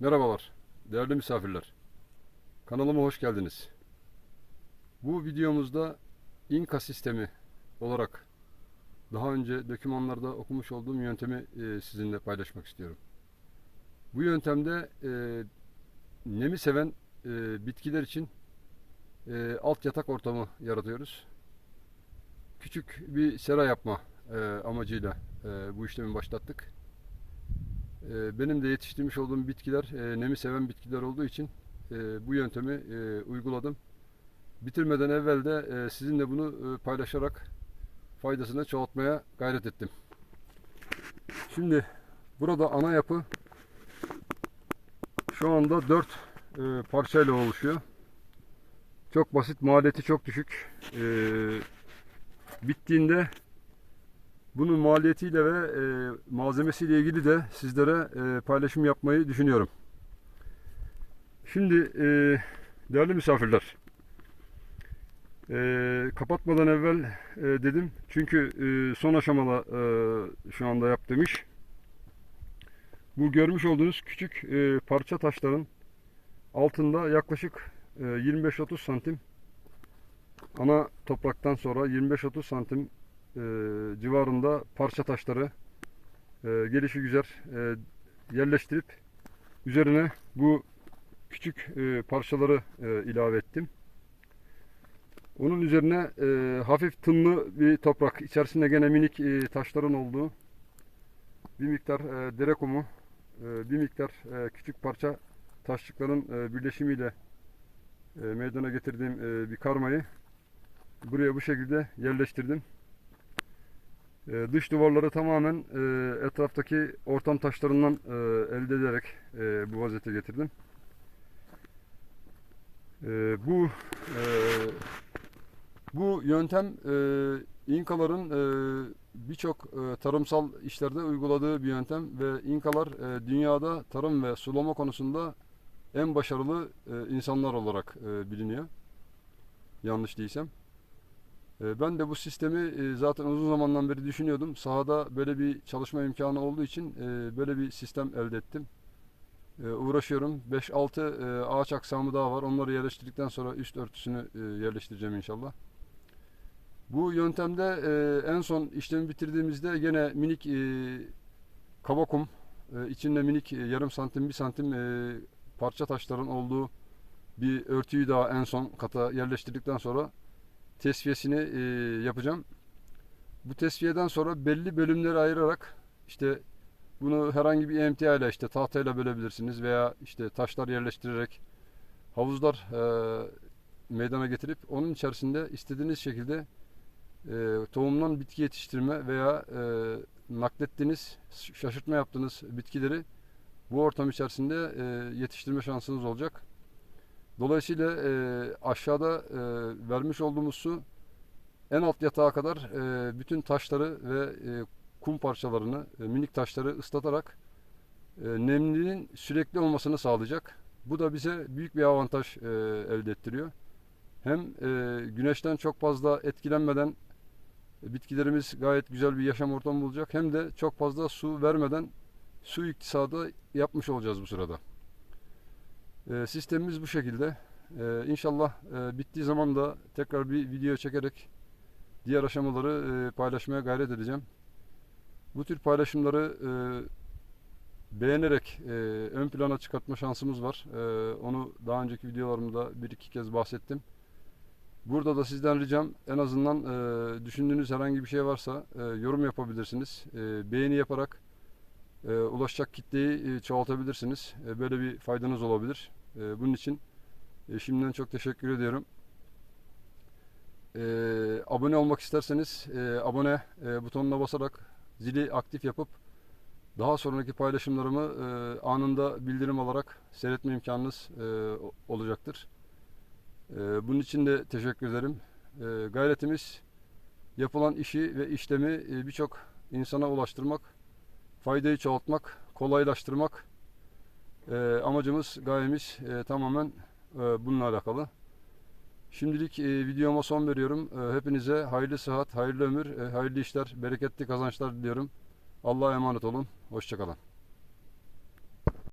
Merhabalar, değerli misafirler. Kanalıma hoş geldiniz. Bu videomuzda İnka sistemi olarak daha önce dokümanlarda okumuş olduğum yöntemi e, sizinle paylaşmak istiyorum. Bu yöntemde e, nemi seven e, bitkiler için alt yatak ortamı yaratıyoruz. Küçük bir sera yapma amacıyla bu işlemi başlattık. Ee, Benim de yetiştirmiş olduğum bitkiler e, nemi seven bitkiler olduğu için e, bu yöntemi e, uyguladım. Bitirmeden evvel de sizinle bunu paylaşarak faydasını çoğaltmaya gayret ettim. Şimdi burada ana yapı şu anda 4 parçayla oluşuyor. Çok basit, maliyeti çok düşük. Bittiğinde bunun maliyetiyle ve e, malzemesiyle ilgili de sizlere e, paylaşım yapmayı düşünüyorum. Şimdi e, değerli misafirler, e, kapatmadan evvel e, dedim çünkü e, son aşamada e, şu anda yaptığım iş. Bu görmüş olduğunuz küçük e, parça taşların altında yaklaşık e, 25-30 santim ana topraktan sonra 25-30 santim e, civarında parça taşları e, gelişi güzel e, yerleştirip üzerine bu küçük e, parçaları e, ilave ettim. Onun üzerine e, hafif tınlı bir toprak, içerisinde gene minik e, taşların olduğu bir miktar e, dere kumu, e, bir miktar e, küçük parça taşlıkların e, birleşimiyle e, meydana getirdiğim e, bir karmayı buraya bu şekilde yerleştirdim. E, dış duvarları tamamen e, etraftaki ortam taşlarından e, elde ederek e, bu vaziyete getirdim. Bu bu yöntem İnkaların birçok tarımsal işlerde uyguladığı bir yöntem ve İnkalar dünyada tarım ve sulama konusunda en başarılı insanlar olarak biliniyor. Yanlış değilsem. E, Ben de bu sistemi e, zaten uzun zamandan beri düşünüyordum. Sahada böyle bir çalışma imkanı olduğu için e, böyle bir sistem elde ettim. E, Uğraşıyorum. 5-6 e, ağaç aksamı daha var. Onları yerleştirdikten sonra üst örtüsünü yerleştireceğim inşallah. Bu yöntemde en son işlemi bitirdiğimizde gene minik kaba kum, içinde minik yarım santim, bir santim parça taşların olduğu bir örtüyü daha en son kata yerleştirdikten sonra tesviyesini e, yapacağım. Bu tesviyeden sonra belli bölümleri ayırarak işte bunu herhangi bir emtia ile işte tahtayla bölebilirsiniz veya işte taşlar yerleştirerek havuzlar e, meydana getirip onun içerisinde istediğiniz şekilde e, tohumdan bitki yetiştirme veya e, naklettiğiniz, şaşırtma yaptığınız bitkileri bu ortam içerisinde e, yetiştirme şansınız olacak. Dolayısıyla e, aşağıda e, vermiş olduğumuz su en alt yatağa kadar e, bütün taşları ve e, kum parçalarını, e, minik taşları ıslatarak e, nemliliğin sürekli olmasını sağlayacak. Bu da bize büyük bir avantaj e, elde ettiriyor. Hem e, güneşten çok fazla etkilenmeden e, bitkilerimiz gayet güzel bir yaşam ortamı bulacak. Hem de çok fazla su vermeden su iktisadı yapmış olacağız bu sırada. E, sistemimiz bu şekilde. E, inşallah e, bittiği zaman da tekrar bir video çekerek diğer aşamaları e, paylaşmaya gayret edeceğim. Bu tür paylaşımları e, beğenerek e, ön plana çıkartma şansımız var. Onu daha önceki videolarımda bir iki kez bahsettim. Burada da sizden ricam en azından düşündüğünüz herhangi bir şey varsa yorum yapabilirsiniz. Beğeni yaparak ulaşacak kitleyi çoğaltabilirsiniz. Böyle bir faydanız olabilir. E, bunun için e, şimdiden çok teşekkür ediyorum. E, abone olmak isterseniz e, abone e, butonuna basarak zili aktif yapıp daha sonraki paylaşımlarımı anında bildirim alarak seyretme imkanınız olacaktır. E, bunun için de teşekkür ederim. Gayretimiz yapılan işi ve işlemi birçok insana ulaştırmak, faydayı çoğaltmak, kolaylaştırmak e, amacımız, gayemiz e, tamamen e, bununla alakalı. Şimdilik e, videoma son veriyorum. E, hepinize hayırlı sıhhat, hayırlı ömür, e, hayırlı işler, bereketli kazançlar diliyorum. Allah'a emanet olun. Hoşçakalın.